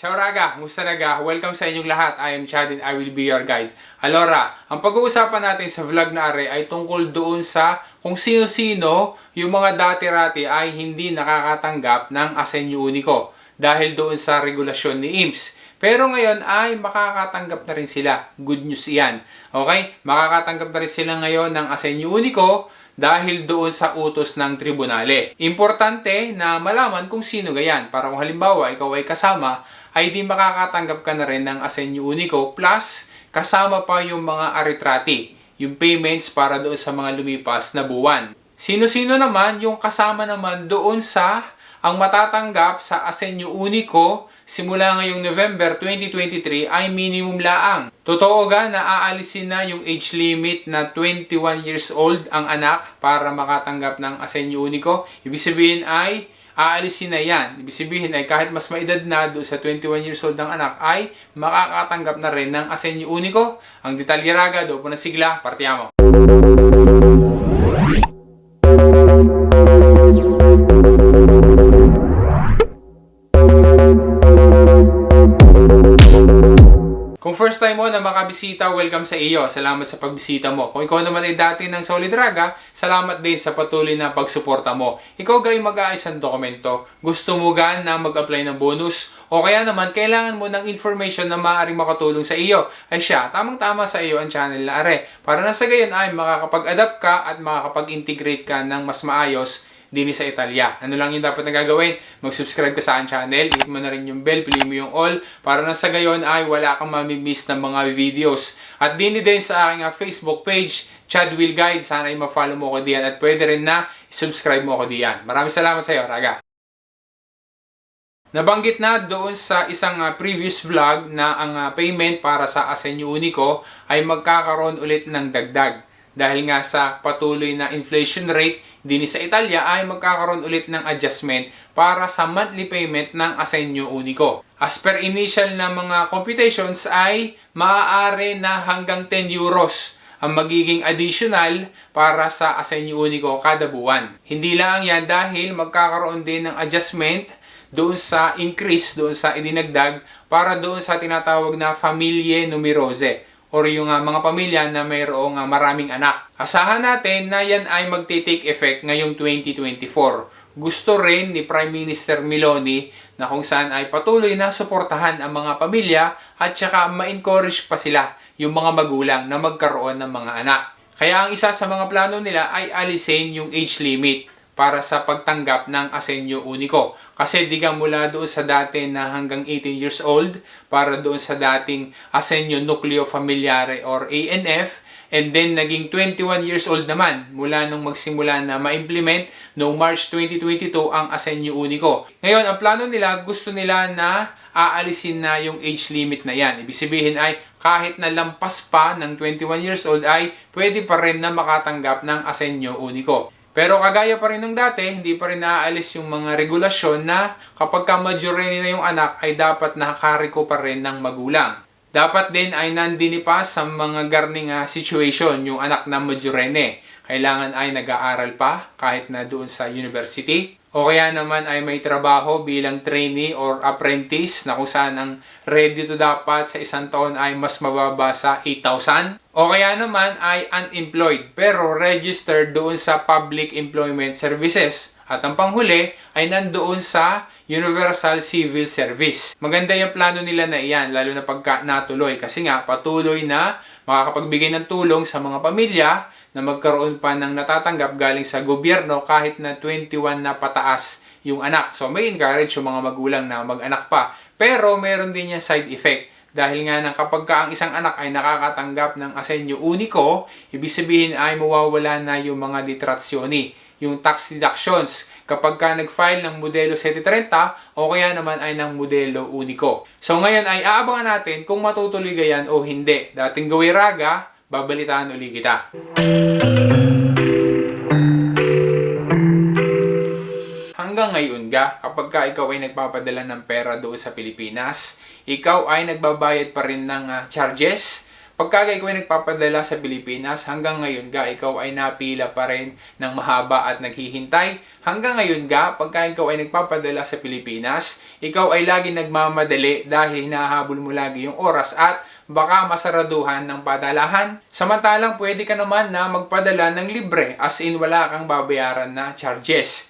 Ciao Raga! Musta Raga? Welcome sa inyong lahat. I am Chad and I will be your guide. Alora, ang pag-uusapan natin sa vlog na are ay tungkol doon sa kung sino-sino yung mga dati-rati ay hindi nakakatanggap ng Asenyo Unico dahil doon sa regulasyon ni IMS. Pero ngayon ay makakatanggap na rin sila. Good news iyan. Okay? Makakatanggap na rin sila ngayon ng Asenyo Unico dahil doon sa utos ng tribunale. Importante na malaman kung sino gayan para kung halimbawa ikaw ay kasama ay di makakatanggap ka na rin ng Asenyo Unico plus kasama pa yung mga aritrati, yung payments para doon sa mga lumipas na buwan. Sino-sino naman yung kasama naman doon sa ang matatanggap sa Asenyo Unico simula ngayong November 2023 ay minimum laang. Totoo ga na aalisin na yung age limit na 21 years old ang anak para makatanggap ng Asenyo Unico? Ibig sabihin ay aalisin na yan. Ibig sabihin ay kahit mas maedad na doon sa 21 years old ng anak ay makakatanggap na rin ng Asenyo Unico. Ang detalye raga do po na sigla, partiamo. First time mo na makabisita, welcome sa iyo. Salamat sa pagbisita mo. Kung ikaw naman ay dati ng Solid Raga, salamat din sa patuloy na pagsuporta mo. Ikaw gay mag-aayos ng dokumento. Gusto mo gan na mag-apply ng bonus? O kaya naman, kailangan mo ng information na maaaring makatulong sa iyo. Ay siya, tamang-tama sa iyo ang channel na are. Para na sa gayon ay makakapag-adapt ka at makakapag-integrate ka ng mas maayos dini sa Italia. Ano lang yung dapat na gagawin? Mag-subscribe ka sa aking channel, hit mo na rin yung bell, pili mo yung all, para na sa gayon ay wala kang mamimiss ng mga videos. At dini din sa aking ah, Facebook page, Chad Will Guide, sana ay ma-follow mo ko diyan at pwede rin na subscribe mo ko diyan. Maraming salamat sa iyo, Raga. Nabanggit na doon sa isang ah, previous vlog na ang ah, payment para sa Asenyo Unico ay magkakaroon ulit ng dagdag. Dahil nga sa patuloy na inflation rate din sa Italia ay magkakaroon ulit ng adjustment para sa monthly payment ng Asenyo Unico. As per initial na mga computations ay maaari na hanggang 10 euros ang magiging additional para sa Asenyo Unico kada buwan. Hindi lang yan dahil magkakaroon din ng adjustment doon sa increase, doon sa idinagdag para doon sa tinatawag na familie numerose or yung uh, mga pamilya na mayroong uh, maraming anak. Asahan natin na yan ay magte-take effect ngayong 2024. Gusto rin ni Prime Minister Meloni na kung saan ay patuloy na suportahan ang mga pamilya at saka ma-encourage pa sila yung mga magulang na magkaroon ng mga anak. Kaya ang isa sa mga plano nila ay alisin yung age limit para sa pagtanggap ng Asenyo Unico. Kasi diga mula doon sa dati na hanggang 18 years old para doon sa dating Asenyo Nucleo Familiare or ANF and then naging 21 years old naman mula nung magsimula na ma-implement noong March 2022 ang Asenyo Unico. Ngayon, ang plano nila, gusto nila na aalisin na yung age limit na yan. Ibig sabihin ay kahit na lampas pa ng 21 years old ay pwede pa rin na makatanggap ng Asenyo Unico. Pero kagaya pa rin ng dati, hindi pa rin naaalis yung mga regulasyon na kapag ka majority na yung anak ay dapat nakakariko pa rin ng magulang. Dapat din ay nandini pa sa mga garning situation yung anak na majorene. Kailangan ay nag-aaral pa kahit na doon sa university. O kaya naman ay may trabaho bilang trainee or apprentice na kung saan ang ready to dapat sa isang taon ay mas mababa sa 8,000. O kaya naman ay unemployed pero registered doon sa Public Employment Services. At ang panghuli ay nandoon sa Universal Civil Service. Maganda yung plano nila na iyan, lalo na pagka natuloy. Kasi nga, patuloy na makakapagbigay ng tulong sa mga pamilya na magkaroon pa ng natatanggap galing sa gobyerno kahit na 21 na pataas yung anak. So may encourage yung mga magulang na mag-anak pa. Pero meron din niya side effect. Dahil nga nang kapag ka ang isang anak ay nakakatanggap ng asenyo uniko, ibig sabihin ay mawawala na yung mga detrazioni, yung tax deductions kapag ka nag-file ng modelo 730 o kaya naman ay ng modelo uniko. So ngayon ay aabangan natin kung matutuloy gayan o hindi. Dating gawiraga, babalitaan uli kita. Hanggang ngayon ga, kapag ka ikaw ay nagpapadala ng pera doon sa Pilipinas, ikaw ay nagbabayad pa rin ng uh, charges Pagka ikaw ay nagpapadala sa Pilipinas, hanggang ngayon ga, ikaw ay napila pa rin ng mahaba at naghihintay. Hanggang ngayon ga, pagka ikaw ay nagpapadala sa Pilipinas, ikaw ay lagi nagmamadali dahil hinahabol mo lagi yung oras at baka masaraduhan ng padalahan. Samantalang pwede ka naman na magpadala ng libre as in wala kang babayaran na charges.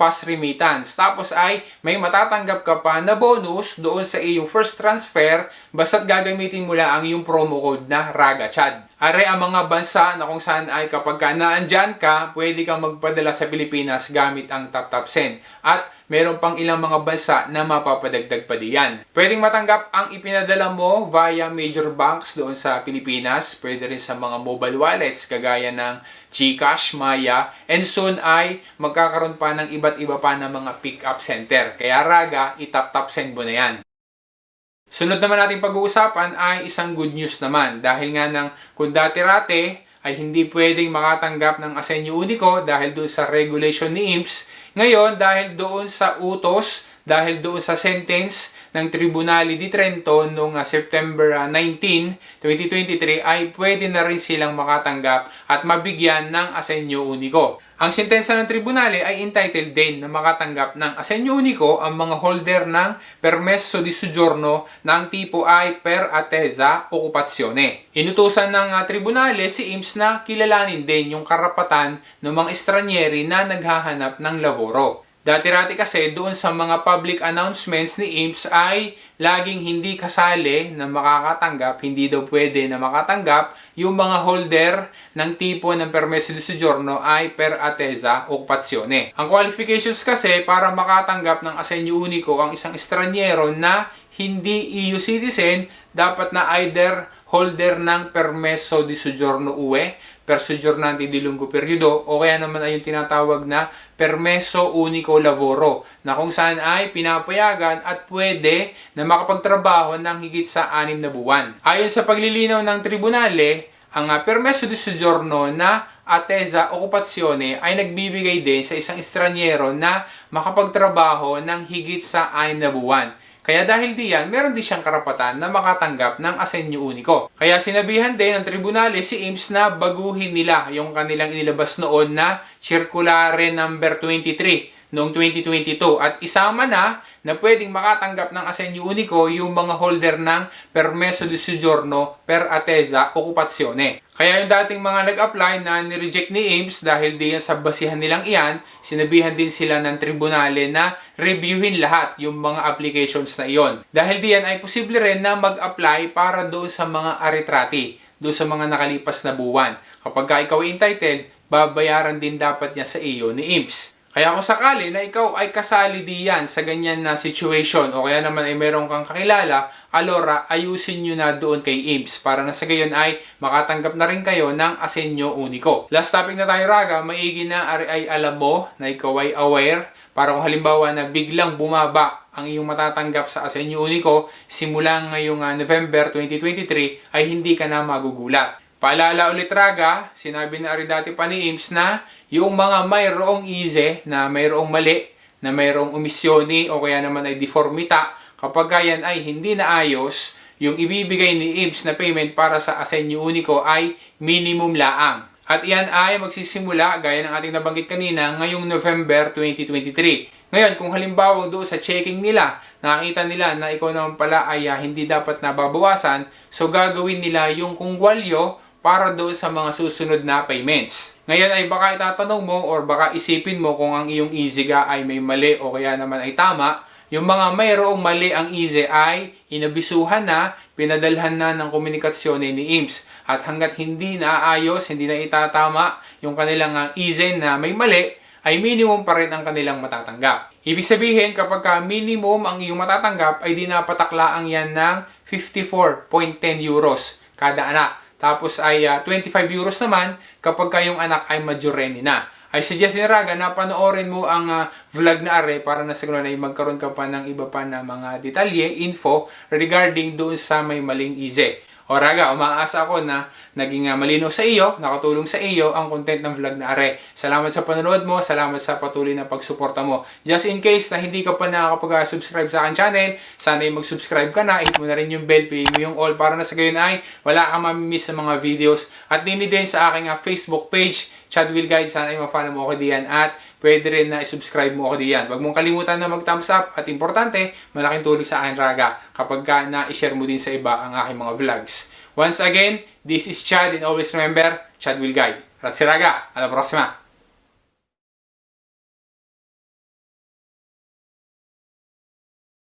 fast remittance. Tapos ay may matatanggap ka pa na bonus doon sa iyong first transfer basta't gagamitin mo lang ang iyong promo code na RAGACHAD. Are ang mga bansa na kung saan ay kapag ka naandyan ka, pwede kang magpadala sa Pilipinas gamit ang TapTap Send. At meron pang ilang mga bansa na mapapadagdag pa diyan. Pwedeng matanggap ang ipinadala mo via major banks doon sa Pilipinas. Pwede rin sa mga mobile wallets kagaya ng GCash, Maya, and soon ay magkakaroon pa ng iba't iba pa na mga pick-up center. Kaya raga, itap-tap send mo na yan. Sunod naman natin pag-uusapan ay isang good news naman dahil nga ng kung dati-rate ay hindi pwedeng makatanggap ng Asenyo Unico dahil doon sa regulation ni IMSS. Ngayon, dahil doon sa utos, dahil doon sa sentence ng Tribunali di Trento noong ah, September ah, 19, 2023 ay pwede na rin silang makatanggap at mabigyan ng Asenyo Unico. Ang sentensya ng tribunale ay entitled din na makatanggap ng Asenyo Unico ang mga holder ng Permesso di Soggiorno ang tipo ay per attesa occupazione. Inutusan ng ah, tribunale si IMSS na kilalanin din yung karapatan ng mga estranyeri na naghahanap ng laboro. Dati-rati kasi doon sa mga public announcements ni IMSS ay laging hindi kasali na makakatanggap, hindi daw pwede na makatanggap yung mga holder ng tipo ng permesso di soggiorno ay per attesa occupazione. Ang qualifications kasi para makatanggap ng Asenyo Unico ang isang estranyero na hindi EU citizen, dapat na either holder ng permesso di soggiorno UE, per soggiornante di lungo periodo, o kaya naman ay yung tinatawag na permesso unico lavoro, na kung saan ay pinapayagan at pwede na makapagtrabaho ng higit sa anim na buwan. Ayon sa paglilinaw ng tribunale, ang ah, permesso di soggiorno na attesa occupazione ay nagbibigay din sa isang estranyero na makapagtrabaho ng higit sa anim na buwan. Kaya dahil diyan, meron din siyang karapatan na makatanggap ng asenyo uniko. Kaya sinabihan din ng tribunale si IMSS na baguhin nila yung kanilang inilabas noon na Circulare number 23 noong 2022 at isama na na pwedeng makatanggap ng asenyo uniko yung mga holder ng permesso di soggiorno per attesa occupazione. Kaya yung dating mga nag-apply na ni-reject ni IMSS dahil diyan sa basihan nilang iyan, sinabihan din sila ng tribunale na reviewin lahat yung mga applications na iyon. Dahil diyan ay posible rin na mag-apply para doon sa mga aritrati, doon sa mga nakalipas na buwan. Kapag ka ikaw entitled, babayaran din dapat niya sa iyo ni IMSS. Kaya kung sakali na ikaw ay kasali diyan sa ganyan na situation o kaya naman ay meron kang kakilala, alora ayusin nyo na doon kay IMSS para na sa gayon ay makatanggap na rin kayo ng asenyo uniko. Last topic na tayo raga, maigi na ay alam mo na ikaw ay aware para kung halimbawa na biglang bumaba ang iyong matatanggap sa asenyo uniko simula ngayong ah, November 2023 ay hindi ka na magugulat. Paalala ulit raga, sinabi na rin dati pa ni IMSS na yung mga mayroong easy na mayroong mali, na mayroong omisyoni o kaya naman ay deformita, kapag yan ay hindi naayos, yung ibibigay ni IMSS na payment para sa Asenyo Unico ay minimum laang. At yan ay magsisimula, gaya ng ating nabanggit kanina, ngayong November 2023. Ngayon, kung halimbawa doon sa checking nila, nakita nila na ikaw naman pala ay ah, hindi dapat nababawasan, so gagawin nila yung kungwalyo para doon sa mga susunod na payments. Ngayon ay baka itatanong mo or baka isipin mo kung ang iyong EasyGa ay may mali o kaya naman ay tama. Yung mga mayroong mali ang Easy ay inabisuhan na, pinadalhan na ng komunikasyon ni IMSS. At hanggat hindi naaayos, hindi na itatama yung kanilang ah, Easy na may mali, ay minimum pa rin ang kanilang matatanggap. Ibig sabihin, kapag ka minimum ang iyong matatanggap, ay dinapatakla ang yan ng 54.10 euros kada anak. Tapos ay ah, 25 euros naman kapag kayong anak ay majoreni na. I suggest ni Raga na panoorin mo ang ah, vlog na are para na siguro na magkaroon ka pa ng iba pa na mga detalye, info regarding doon sa may maling easy. O Raga, umaasa ako na naging uh, malino sa iyo, nakatulong sa iyo ang content ng vlog na are. Salamat sa panonood mo, salamat sa patuloy na pagsuporta mo. Just in case na hindi ka pa nakakapag-subscribe sa akin channel, sana ay mag-subscribe ka na, hit mo na rin yung bell, piliin mo yung all para na sa gayon ay wala kang mamimiss sa mga videos. At din din sa aking uh, Facebook page, Chad Will Guide, sana ay ma-follow mo ako diyan at pwede rin na i-subscribe mo ako diyan. Huwag mong kalimutan na mag-thumbs up at importante, malaking tulong sa akin Raga kapag ka na-share mo din sa iba ang aking mga vlogs. Once again, this is Chad and always remember, Chad will guide. Ratsiraga, a la próxima!